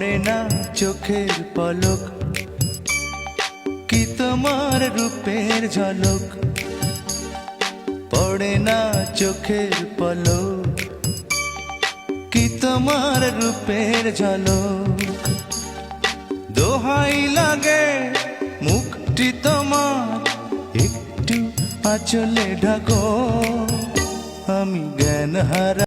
না চোখের পলক, কি তোমার রূপের ঝলক? পড়ে না চোখের পলক, কি তোমার রূপের ঝলক? দোহাই লাগে মুখটি তোমার, একটু আচলে ঢাকো, আমি জ্ঞান হারা